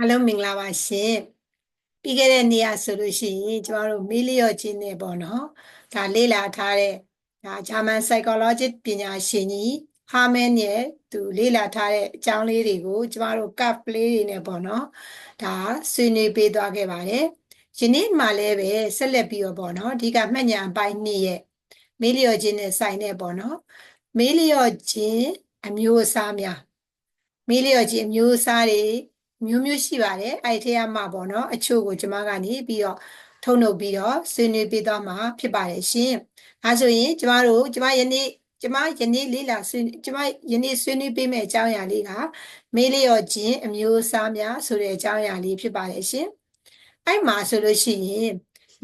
အားလုံးမင်္ဂလာပါရှင်ပြီးခဲ့တဲ့နေ့ကဆိုလို့ရှိရင်ကျမတို့မေးလျော့ခြင်းနဲ့ပေါ့နော်ဒါလေ့လာထားတဲ့ဒါဂျာမန် psychologist ပညာရှင်ကြီးဟာမန်ရဲ့သူလေ့လာထားတဲ့အကြောင်းလေးတွေကိုကျမတို့ cup လေးတွေနဲ့ပေါ့နော်ဒါဆွေးနွေးပေးသွားခဲ့ပါတယ်ယနေ့မှလည်းပဲဆက်လက်ပြီးတော့ပေါ့နော်အဓိကမှတ်ညာအပိုင်းနှစ်ရဲ့မေးလျော့ခြင်းနဲ့ဆိုင်တဲ့ပေါ့နော်မေးလျော့ခြင်းအမျိုးအစားများမေးလျော့ခြင်းအမျိုးအစားတွေ မျိုးမျိုးရှိပါတယ်အဲ့ဒီထဲမှာပေါ့နော်အချို့ကိုကျွန်မကနေပြီးတော့ထုတ်လုပ်ပြီးတော့ဆွေးနွေးပေးသွားမှာဖြစ်ပါတယ်ရှင်အဲဆိုရင်ကျမတို့ကျမယနေ့ကျမယနေ့လေးလာဆွေးကျမယနေ့ဆွေးနွေးပေးမယ့်အကြောင်းအရာလေးကမေးလျော့ခြင်းအမျိုးအစားများဆိုတဲ့အကြောင်းအရာလေးဖြစ်ပါတယ်ရှင်အဲ့မှာဆိုလို့ရှိရင်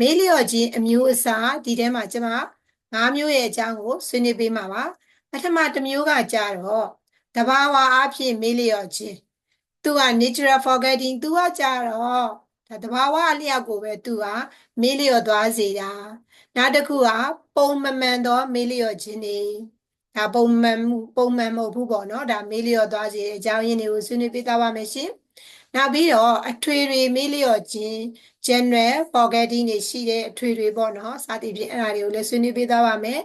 မေးလျော့ခြင်းအမျိုးအစားဒီထဲမှာကျမ၅မျိုးရဲ့အကြောင်းကိုဆွေးနွေးပေးမှာပါပထမတစ်မျိုးကကြတော့တဘာဝအဖြစ်မေးလျော့ခြင်း သူက natural forgetting သူကကြတော့ဒါတဘာဝအလျောက်ကိုပဲသူကမေးလျော့သွားစေတာနောက်တစ်ခုကပုံမမှန်သောမေးလျော့ခြင်းတွေဒါပုံမှန်ပုံမှန်မဟုတ်ဘူးပေါ့နော်ဒါမေးလျော့သွားစေတဲ့အကြောင်းရင်းတွေကိုဆွေးနွေးပေးသွားပါမယ်ရှင်နောက်ပြီးတော့အထွေတွေမေးလျော့ခြင်း general forgetting တွေရှိတဲ့အထွေတွေပေါ့နော်စသည်ဖြင့်အဲ့ဒါတွေကိုလည်းဆွေးနွေးပေးသွားပါမယ်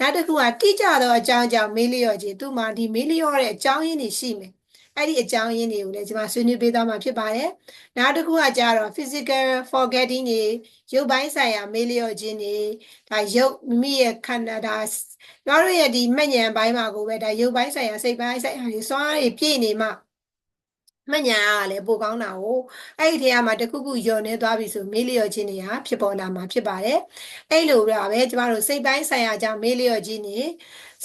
နောက်တစ်ခုကတိကျသောအကြောင်းကြောင့်မေးလျော့ခြင်းသူမှဒီမေးလျော့တဲ့အကြောင်းရင်းတွေရှိမယ် အဲ့ဒီအကြောင်းရင်းတွေကိုလည်းကျွန်မဆွေးနွေးပေးသွားမှာဖြစ်ပါတယ်။နောက်တစ်ခုကကြတော့ physical forgetting တွေရုပ်ပိုင်းဆိုင်ရာမေးလျော့ခြင်းတွေဒါရုပ်မိမိရဲ့ခန္ဓာဒါကျွန်တော်တို့ရဲ့ဒီမှတ်ဉာဏ်ပိုင်းမှာကိုပဲဒါရုပ်ပိုင်းဆိုင်ရာစိတ်ပိုင်းဆိုင်ရာတွေစွမ်းအားတွေပြည့်နေမှ မှတ်ညာကလည်းပိုကောင်းတာကိုအဲ့ဒီထဲမှာတခုခုယုံနေသွားပြီဆိုမေးလျော့ခြင်းတွေကဖြစ်ပေါ်လာမှာဖြစ်ပါတယ်အဲ့လိုပါပဲကျမတို့စိတ်ပိုင်းဆိုင်ရာကြောင့်မေးလျော့ခြင်းတွေ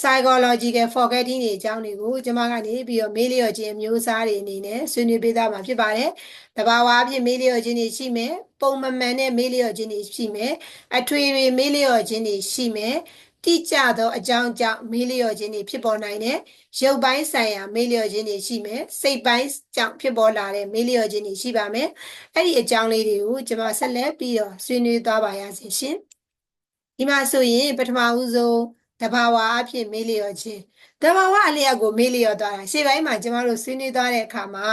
psychological forgetting တွေအကြောင်းတွေကိုကျမကနေပြီးတော့မေးလျော့ခြင်းမျိုးစားတွေအနေနဲ့ဆွေးနွေးပေးသားမှာဖြစ်ပါတယ်တဘာဝအဖြစ်မေးလျော့ခြင်းတွေရှိမယ်ပုံမမှန်တဲ့မေးလျော့ခြင်းတွေရှိမယ်အထွေတွေမေးလျော့ခြင်းတွေရှိမယ် တိကျသောအကြောင်းကြောင့်မေးလျော့ခြင်းတွေဖြစ်ပေါ်နိုင်တဲ့ရုပ်ပိုင်းဆိုင်ရာမေးလျော့ခြင်းတွေရှိမယ်စိတ်ပိုင်းကြောင့်ဖြစ်ပေါ်လာတဲ့မေးလျော့ခြင်းတွေရှိပါမယ်အဲ့ဒီအကြောင်းလေးတွေကိုကျွန်မဆက်လက်ပြီးတော့ဆွေးနွေးသွားပါရစေရှင်ဒီမှာဆိုရင်ပထမဦးဆုံးတဘာဝအဖြစ်မေးလျော့ခြင်းတဘာဝအလျောက်ကိုမေးလျော့သွားတာရှေ့ပိုင်းမှာကျွန်တော်တို့ဆွေးနွေးသွားတဲ့အခါမှာ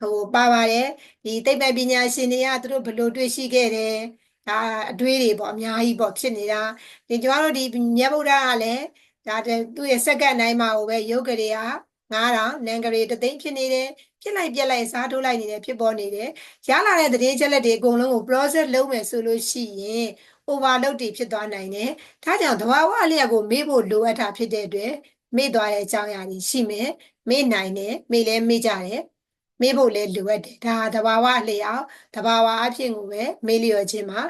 ဟိုပါပါတယ်ဒီသိပ္ပံပညာရှင်တွေကသူတို့ဘယ်လိုတွေ့ရှိခဲ့တယ် ဒါအတွေးတွေပေါ့အများကြီးပေါ့ဖြစ်နေတာဒီကျွန်တော်တို့ဒီမြတ်ဗုဒ္ဓကလည်းဒါသူ့ရဲ့စက္ကန့်တိုင်းမှာဟိုပဲယုတ်ကလေးက9000နန်ကလေးတသိန်းဖြစ်နေတယ်ဖြစ်လိုက်ပြက်လိုက်စားထိုးလိုက်နေတယ်ဖြစ်ပေါ်နေတယ်ရလာတဲ့သတင်းချက်လက်တွေအကုန်လုံးကို process လုပ်မယ်ဆိုလို့ရှိရင် overload တွေဖြစ်သွားနိုင်တယ်ဒါကြောင့်သဘာဝအလျက်ကိုမေ့ဖို့လိုအပ်တာဖြစ်တဲ့အတွက်မေ့သွားတဲ့အကြောင်းအရာတွေရှိမယ်မေ့နိုင်တယ်မေ့လဲမေ့ကြတယ် မေးဖို့လည်းလိုအပ်တယ်ဒါတဘာဝအလျောက်တဘာဝအဖြစ်ကိုပဲမေးလျော်ခြင်းမှာ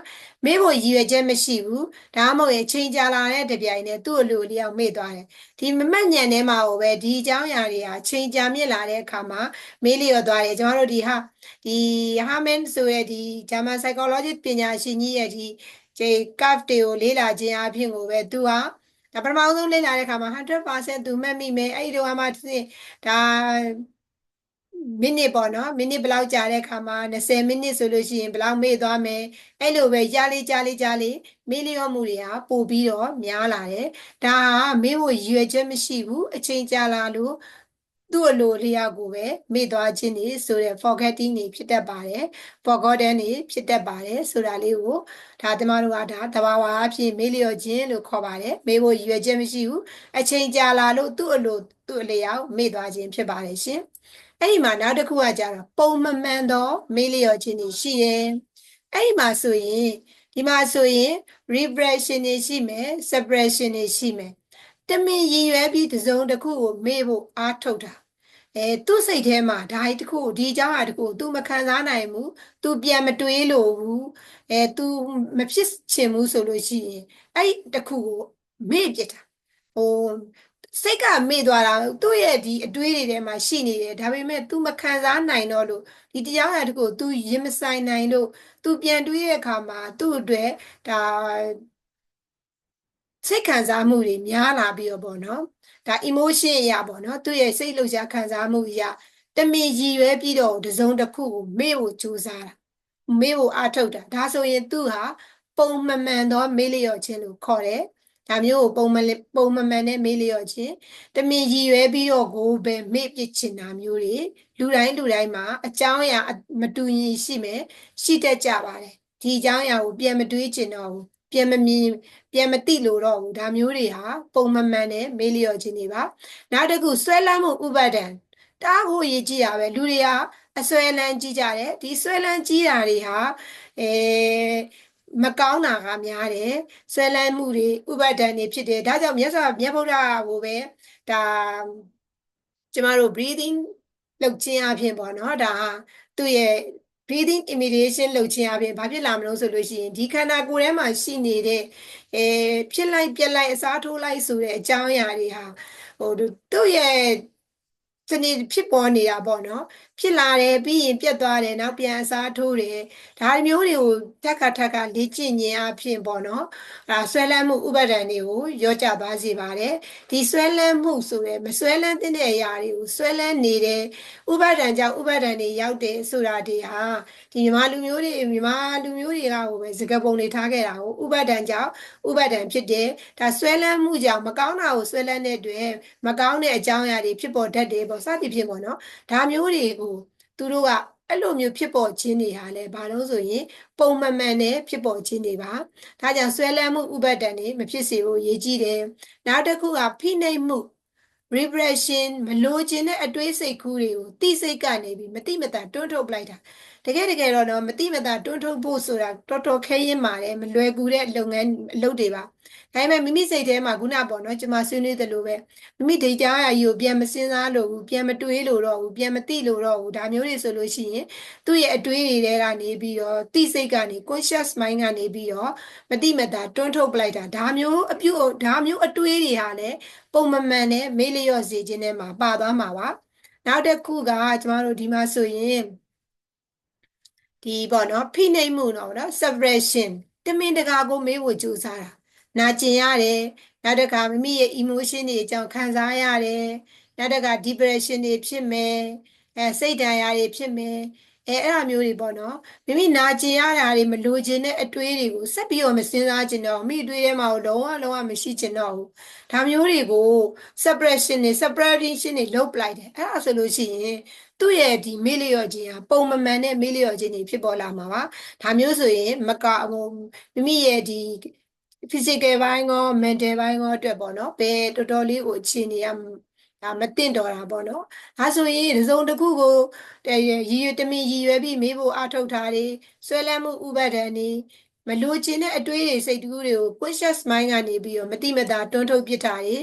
မေးဖို့ရည်ရွယ်ချက်မရှိဘူးဒါမှမဟုတ်ရင်ချိန်ကြာလာတဲ့တပြိုင်တည်းသူ့အလိုလျောက်မေ့သွားတယ်ဒီမမှတ်ဉာဏ်ထဲမှာကိုပဲဒီအကြောင်းအရာတွေဟာချိန်ကြာမြင့်လာတဲ့အခါမှာမေးလျော်သွားတယ်ကျွန်တော်တို့ဒီဟာဒီဟာမန်ဆိုရဲ့ဒီဂျာမန် psychology ပညာရှင်ကြီးရဲ့ဒီဒီ curve တွေကိုလေ့လာခြင်းအဖြစ်ကိုပဲသူဟာဒါပထမဆုံးလေ့လာတဲ့အခါမှာ100%သူမှတ်မိမယ်အဲ့ဒီတော့မှဒါ မိနစ်ပေါ့နော်မိနစ်ဘယ်လောက်ကြာတဲ့အခါမှာ20မိနစ်ဆိုလို့ရှိရင်ဘယ်လောက်မေ့သွားမယ်အဲ့လိုပဲကြားလေးကြားလေးကြားလေးမေ့လျော့မှုတွေကပို့ပြီးတော့များလာတယ်ဒါကမေ့ဖို့ရွယ်ချက်မရှိဘူးအချိန်ကြာလာလို့သူ့အလိုလျောက်ကိုပဲမေ့သွားခြင်းနေဆိုတဲ့ forgetting တွေဖြစ်တတ်ပါတယ် forgotten တွေဖြစ်တတ်ပါတယ်ဆိုတာလေးကိုဒါတမတို့ကဒါတဘာဝအဖြစ်မေ့လျော့ခြင်းလို့ခေါ်ပါတယ်မေ့ဖို့ရွယ်ချက်မရှိဘူးအချိန်ကြာလာလို့သူ့အလိုသူ့အလျောက်မေ့သွားခြင်းဖြစ်ပါတယ်ရှင် အဲ့ဒီမှာနောက်တစ်ခုကကြတော့ပုံမမှန်သောမေးလျော်ခြင်းတွေရှိတယ်အဲ့ဒီမှာဆိုရင်ဒီမှာဆိုရင် repression တွေရှိမယ် suppression တွေရှိမယ်တမင်ရည်ရွယ်ပြီးတစုံတစ်ခုကိုမေ့ဖို့အားထုတ်တာအဲသူ့စိတ်ထဲမှာဒါတခုဒီအကြောင်းအရာတခု तू မခံစားနိုင်ဘူး तू ပြန်မတွေးလို့ဘူးအဲ तू မဖြစ်ချင်ဘူးဆိုလို့ရှိရင်အဲ့တခုကိုမေ့ပြစ်တာဟို စိတ်ကမေ့သွားတာသူ့ရဲ့ဒီအတွေးတွေထဲမှာရှိနေတယ်ဒါပေမဲ့ तू မခံစားနိုင်တော့လို့ဒီတရားရတခု तू ရင်မဆိုင်နိုင်လို့ तू ပြန်တွေးတဲ့အခါမှာသူ့အတွက်ဒါစိတ်ခံစားမှုတွေများလာပြီးတော့ပေါ့နော်ဒါ emotion အရာပေါ့နော်သူ့ရဲ့စိတ်လှုပ်ရှားခံစားမှုအရာတမင်ရည်ရွယ်ပြီးတော့တစုံတစ်ခုကိုမေ့ဖို့ကြိုးစားတာမေ့ဖို့အားထုတ်တာဒါဆိုရင်သူ့ဟာပုံမှန်မှန်သောမေ့လျော့ခြင်းလို့ခေါ်တယ် ဒါမျိုးကိုပုံမလပုံမမှန်နဲ့မေးလျော့ခြင်းတမင်ရည်ရွယ်ပြီးတော့ကိုပဲမေ့ပစ်ချင်တာမျိုးတွေလူတိုင်းလူတိုင်းမှာအကြောင်းအရာအမတူညီရှိမယ်ရှိတတ်ကြပါတယ်ဒီအကြောင်းအရာကိုပြန်မတွေးချင်တော့ဘူးပြန်မမြင်ပြန်မသိလို့တော့ဘူးဒါမျိုးတွေဟာပုံမမှန်နဲ့မေးလျော့ခြင်းတွေပါနောက်တစ်ခုဆွဲလန်းမှုဥပါဒံတအားကိုရည်ကြည့်ရပဲလူတွေဟာအဆွဲလန်းကြီးကြတယ်ဒီဆွဲလန်းကြီးတာတွေဟာအဲ မကောင်းတာကများတယ်ဆွဲလန်းမှုတွေဥပါဒံတွေဖြစ်တယ်ဒါကြောင့်မြတ်စွာမြတ်ဗုဒ္ဓကိုပဲဒါကျမတို့ breathing လုပ်ခြင်းအပြင်ပေါ့နော်ဒါဟာသူ့ရဲ့ breathing imitation လုပ်ခြင်းအပြင်ဘာဖြစ်လာမလို့ဆိုလို့ရှိရင်ဒီခန္ဓာကိုယ်ထဲမှာရှိနေတဲ့အဲဖြစ်လိုက်ပြက်လိုက်အစားထိုးလိုက်ဆိုတဲ့အကြောင်းအရာတွေဟာဟိုသူ့ရဲ့စနေဖြစ်ပေါ်နေတာပေါ့နော်ဖြစ်လာတယ်ပြီးရင်ပြတ်သွားတယ်နောက်ပြန်အစားထိုးတယ်ဒါမျိုးတွေကိုထက်ခါထက်ခါလေ့ကျင့်ခြင်းအဖြစ်ပေါ့နော်အဲဆွဲလန်းမှုဥပါဒဏ်တွေကိုရောကြပါစေပါတယ်ဒီဆွဲလန်းမှုဆိုရယ်မဆွဲလန်းတဲ့အရာတွေကိုဆွဲလန်းနေတဲ့ဥပါဒဏ်ကြောင့်ဥပါဒဏ်တွေရောက်တယ်ဆိုတာတွေဟာဒီမြမလူမျိုးတွေမြမလူမျိုးတွေကဟိုပဲစကပုံတွေထားခဲ့တာကိုဥပါဒဏ်ကြောင့်ဥပါဒဏ်ဖြစ်တယ်ဒါဆွဲလန်းမှုကြောင့်မကောင်းတာကိုဆွဲလန်းတဲ့အတွက်မကောင်းတဲ့အကြောင်းအရာတွေဖြစ်ပေါ်တတ်တယ်ပေါ့စသည်ဖြင့်ပေါ့နော်ဒါမျိုးတွေကိုသူတို့ကအဲ့လိုမျိုးဖြစ်ပေါ်ခြင်းတွေဟာလည်းဘာလို့ဆိုရင်ပုံမှန်မှန်နဲ့ဖြစ်ပေါ်ခြင်းတွေပါဒါကြောင့်ဆွဲလန်းမှုဥပတ်တန်တွေမဖြစ်စေဖို့ရည်ကြီးတယ်နောက်တစ်ခုကဖိနှိပ်မှု repression မလိုချင်တဲ့အတွေးစိတ်ကူးတွေကိုတိစိတ်ကနေပြီးမတိမတတွန်းထုတ်ပလိုက်တာ တကယ်တကယ်တော့နော်မတိမတတွန်းထုတ်ဖို့ဆိုတာတော်တော်ခဲရင်ပါတယ်မလွယ်ကူတဲ့လုပ်ငန်းအလုပ်တွေပါဒါပေမဲ့မိမိစိတ်ထဲမှာခုနပေါ့နော်ကျွန်မဆွေးနွေးသလိုပဲမိမိဒိတ်ကြားအရာကြီးကိုပြန်မစင်းစားလို့ဘူးပြန်မတွေးလို့တော့ဘူးပြန်မသိလို့တော့ဘူးဒါမျိုးတွေဆိုလို့ရှိရင်သူ့ရဲ့အတွေးတွေထဲကနေပြီးတော့သိစိတ်ကနေ conscious mind ကနေပြီးတော့မတိမတာတွန်းထုတ်ပလိုက်တာဒါမျိုးအပြုဒါမျိုးအတွေးတွေဟာလည်းပုံမမှန်နဲ့မေးလျော့စေခြင်းထဲမှာပါသွားမှာပါနောက်တစ်ခုကကျမတို့ဒီမှာဆိုရင် ဒီပေါ့နော်ဖိနှိပ်မှုတော့နော် suppression တမင်တကာကိုမေးဖို့ကြိုးစားတာနာကျင်ရတယ်နောက်တစ်ခါမိမိရဲ့ emotion တွေအကြောင်းခံစားရတယ်နောက်တစ်ခါ depression တွေဖြစ်မယ်အဲစိတ်ဒဏ်ရာတွေဖြစ်မယ်အဲအဲ့အမျိုးတွေပေါ့နော်မိမိနာကျင်ရတာတွေမလိုချင်တဲ့အတွေးတွေကိုဆက်ပြီးတော့မစဉ်းစားချင်တော့မိအတွေးထဲမှာလုံးဝလုံးဝမရှိချင်တော့ဘူးဒါမျိုးတွေကို suppression တွေ separation တွေလုပ်ပလိုက်တယ်အဲ့ဒါဆိုလို့ရှိရင် သူ့ရဲ့ဒီမေးလျော့ခြင်းဟာပုံမမှန်တဲ့မေးလျော့ခြင်းတွေဖြစ်ပေါ်လာမှာပါဒါမျိုးဆိုရင်မကဟိုမိမိရဲ့ဒီ physical ဘိုင်းကော mental ဘိုင်းကောအတွက်ပေါ့နော်ဘယ်တော်တော်လေးကိုအခြေအနေရဒါမတင်တော်တာပေါ့နော်ဒါဆိုရင်ဒီစုံတစ်ခုကိုရည်ရွယ်တမင်ရည်ရွယ်ပြီးမေးဖို့အထုတ်ထားတယ်ဆွဲလန်းမှုဥပါဒဏ်နေ မလိုချင်တဲ့အတွေးတွေစိတ်တူးတွေကို conscious mind ကနေပြီးတော့မတိမတာတွန်းထုတ်ပစ်တာတွေ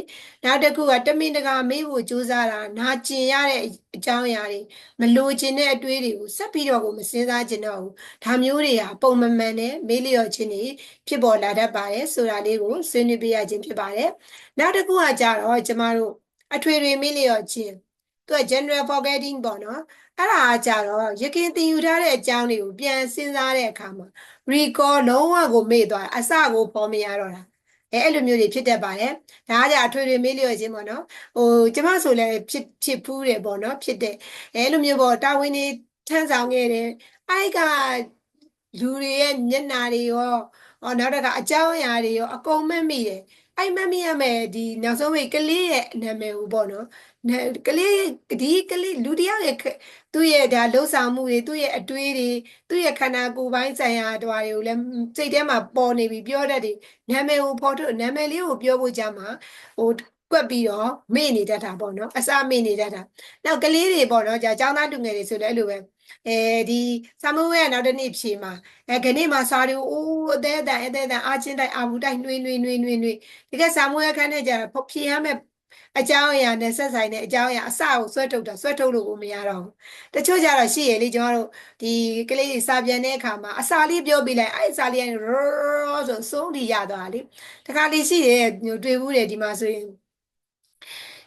နောက်တစ်ခုကတမင်တကာမေးဖို့ကြိုးစားတာနာကျင်ရတဲ့အကြောင်းအရာတွေမလိုချင်တဲ့အတွေးတွေကိုဆက်ပြီးတော့ကိုမစင်စားချင်တော့ဘူးဒါမျိုးတွေဟာပုံမမှန်တဲ့မေးလျော့ခြင်းတွေဖြစ်ပေါ်လာတတ်ပါတယ်ဆိုတာလေးကိုဆွေးနွေးပြရခြင်းဖြစ်ပါတယ်နောက်တစ်ခုကကြတော့ကျမတို့အထွေထွေမေးလျော့ခြင်း သူက general forgetting ပေါ့နော်အဲ့ဒါကကြတော့ရခင်သင်ယူထားတဲ့အကြောင်းတွေကိုပြန်စဉ်းစားတဲ့အခါမှာ recall လုံးဝကိုမေ့သွားအစကိုပေါ်မရတော့တာအဲအဲ့လိုမျိုးတွေဖြစ်တတ်ပါတယ်ဒါကကြအထွေထွေမေးလျော့ခြင်းပေါ့နော်ဟိုကျမဆိုလည်းဖြစ်ဖြစ်ဖူးတယ်ပေါ့နော်ဖြစ်တဲ့အဲလိုမျိုးပေါ့တာဝန်တွေထမ်းဆောင်ခဲ့တယ်အဲ့ကလူတွေရဲ့မျက်နာတွေရောဟောနောက်တစ်ခါအကြောင်းအရာတွေရောအကုန်မမိတယ်အဲ့မမိရမယ်ဒီနောက်ဆုံးဝေးကလေးရဲ့နာမည်ကိုပေါ့နော် ကလေးဒီကလေးလူတယောက်ရဲ့သူ့ရဲ့ဒါလှုပ်ဆောင်မှုတွေသူ့ရဲ့အတွေးတွေသူ့ရဲ့ခန္ဓာကိုယ်ပိုင်းဆိုင်ရာဓာတ်တွေကိုလည်းစိတ်ထဲမှာပေါ်နေပြီးပြောတတ်တယ်နာမည်ကိုဖော်ထုတ်နာမည်လေးကိုပြောဖို့ကြမှာဟိုကွက်ပြီးတော့မေ့နေတတ်တာပေါ့နော်အစမေ့နေတတ်တာနောက်ကလေးတွေပေါ့နော်ကြာចောင်းသားလူငယ်တွေဆိုလည်းအဲ့လိုပဲအဲဒီဆာမဝဲကနောက်တစ်နေ့ဖြေမှာအဲခဏမှစာတွေအိုးအသေးအတန်အသေးအတန်အာချင်းတိုက်အာဘူးတိုက်နှွေးနှွေးနှွေးနှွေးနှွေးတကယ်ဆာမဝဲခန်းထဲကျတော့ဖြေရမယ် အကြောင်းအရာနဲ့ဆက်ဆိုင်တဲ့အကြောင်းအရာအစကိုဆွဲထုတ်တာဆွဲထုတ်လို့ကိုမရတော့ဘူးတချို့ကြတော့ရှိရလေကျွန်တော်တို့ဒီကလေးတွေစာပြန်တဲ့အခါမှာအစာလေးပြောပြလိုက်အဲ့အစာလေးကရောဆိုစုံးထီရသွားလေတခါလေးရှိရတွေ့ဘူးတယ်ဒီမှာဆိုရင်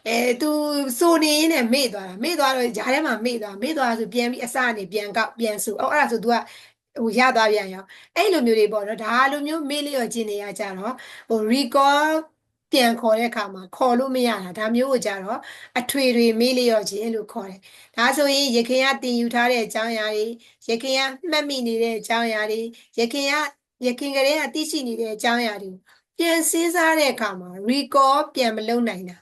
အဲသူစိုးနေနဲ့မေ့သွားတာမေ့သွားတော့ဂျားထဲမှာမေ့သွားမေ့သွားဆိုပြန်ပြီးအစကနေပြန်ကောက်ပြန်ဆိုအော်အဲ့ဒါဆို तू ကဟိုရသွားပြန်ရောအဲ့လိုမျိုးတွေပေါ့နော်ဒါလိုမျိုးမေ့လျော့ခြင်းနေရကြတော့ဟို recall ပြန်ခေါ်တဲ့အခါမှာခေါ်လို့မရတာဒါမျိုးကိုကြတော့အထွေတွေမေးလျော့ခြင်းလို့ခေါ်တယ်ဒါဆိုရင်ရခင်ကတင်ယူထားတဲ့အကြောင်းအရာတွေရခင်ကမှတ်မိနေတဲ့အကြောင်းအရာတွေရခင်ကရခင်ကလေးကသိရှိနေတဲ့အကြောင်းအရာတွေပြန်စဉ်းစားတဲ့အခါမှာ recall ပြန်မလုပ်နိုင်တာ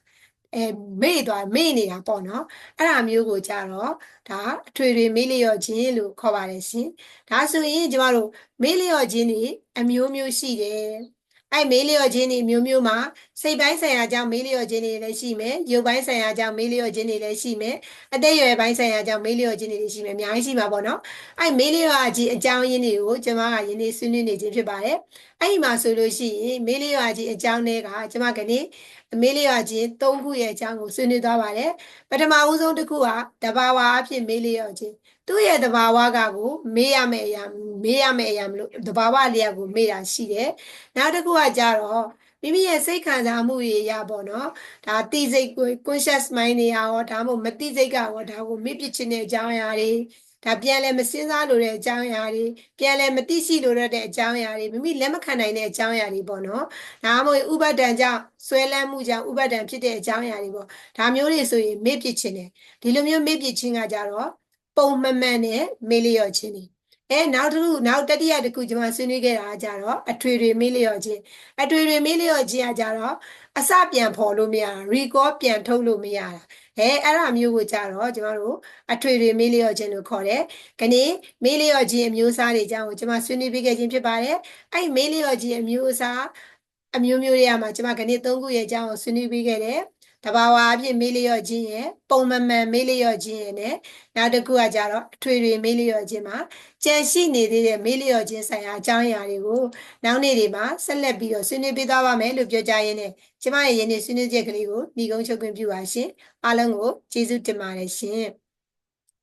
အဲမေ့သွားမေ့နေတာပေါ့နော်အဲ့ဒါမျိုးကိုကြတော့ဒါအထွေထွေမေ့လျော့ခြင်းလို့ခေါ်ပါတယ်ရှင်ဒါဆိုရင်ကျမတို့မေ့လျော့ခြင်းတွေအမျိုးမျိုးရှိတယ် အဲ့မေးလျော့ခြင်းတွေမျိုးမျိုးမှာစိတ်ပိုင်းဆိုင်ရာကြောင့်မေးလျော့ခြင်းတွေလည်းရှိမယ်ရုပ်ပိုင်းဆိုင်ရာကြောင့်မေးလျော့ခြင်းတွေလည်းရှိမယ်အသက်အရွယ်ပိုင်းဆိုင်ရာကြောင့်မေးလျော့ခြင်းတွေလည်းရှိမယ်အများကြီးရှိမှာပေါ့နော်အဲ့မေးလျော့ခြင်းအကြောင်းရင်းတွေကိုကျွန်မကယနေ့ဆွေးနွေးနေခြင်းဖြစ်ပါတယ်အဲ့ဒီမှာဆိုလို့ရှိရင်မေးလျော့ခြင်းအကြောင်းတွေကကျွန်မကနေ့မေးလျော့ခြင်း၃ခုရဲ့အကြောင်းကိုဆွေးနွေးသွားပါတယ်ပထမဦးဆုံးတစ်ခုကတဘာဝအဖြစ်မေးလျော့ခြင်း သူ့ရဲ့တဘာဝကကိုမေးရမယ့်အရာမေးရမယ့်အရာမလို့တဘာဝလျက်ကိုမေးတာရှိတယ်နောက်တစ်ခုကကြတော့မိမိရဲ့စိတ်ခံစားမှုတွေရပေါ့နော်ဒါတိစိတ်ကို conscious mind တွေရောဒါမှမဟုတ်မတိစိတ်ကရောဒါကိုမေ့ပြစ်ခြင်းတဲ့အကြောင်းအရာတွေဒါပြန်လဲမစင်းစားလို့တဲ့အကြောင်းအရာတွေပြန်လဲမသိရှိလို့တဲ့အကြောင်းအရာတွေမိမိလက်မခံနိုင်တဲ့အကြောင်းအရာတွေပေါ့နော်ဒါမှမဟုတ်ဥပဒံကြောင့်ဆွဲလန်းမှုကြောင့်ဥပဒံဖြစ်တဲ့အကြောင်းအရာတွေပေါ့ဒါမျိုးတွေဆိုရင်မေ့ပြစ်ခြင်းတယ်ဒီလိုမျိုးမေ့ပြစ်ခြင်းကကြတော့ ပုံမှန်မှန်နဲ့မေ့လျော့ခြင်းတွေအဲနောက်တစ်ခုနောက်တတိယတစ်ခုကျွန်မဆွေးနွေးခဲ့တာကကြတော့အထွေထွေမေးလျော့ခြင်းအထွေထွေမေးလျော့ခြင်းကကြတော့အစပြန်ဖော်လို့မရတာ recall ပြန်ထုတ်လို့မရတာအဲအဲ့ဒါမျိုးကိုကြတော့ကျွန်တော်တို့အထွေထွေမေးလျော့ခြင်းလို့ခေါ်တယ်။ခဏမေးလျော့ခြင်းအမျိုးအစားတွေအကြောင်းကိုကျွန်မဆွေးနွေးပေးခဲ့ခြင်းဖြစ်ပါတယ်။အဲ့မေးလျော့ခြင်းအမျိုးအစားအမျိုးမျိုးတွေကမှကျွန်မခဏသုံးခုရဲ့အကြောင်းကိုဆွေးနွေးပေးခဲ့တယ်။ တဘာဝအဖြစ်မေးလျော့ခြင်းရဲ့ပုံမှန်မှန်မေးလျော့ခြင်းရဲ့နဲ့နောက်တစ်ခုကကြတော့အထွေထွေမေးလျော့ခြင်းမှာကြံရှိနေသေးတဲ့မေးလျော့ခြင်းဆိုင်ရာအကြောင်းအရာတွေကိုနောက်နေ့တွေမှာဆက်လက်ပြီးတော့ဆွေးနွေးပေးသွားပါမယ်လို့ပြောကြရင်းနဲ့ကျမရဲ့ယနေ့ဆွေးနွေးချက်ကလေးကိုညီကုန်းချုပ်ခွင့်ပြုပါရှင်အားလုံးကိုကျေးဇူးတင်ပါတယ်ရှင်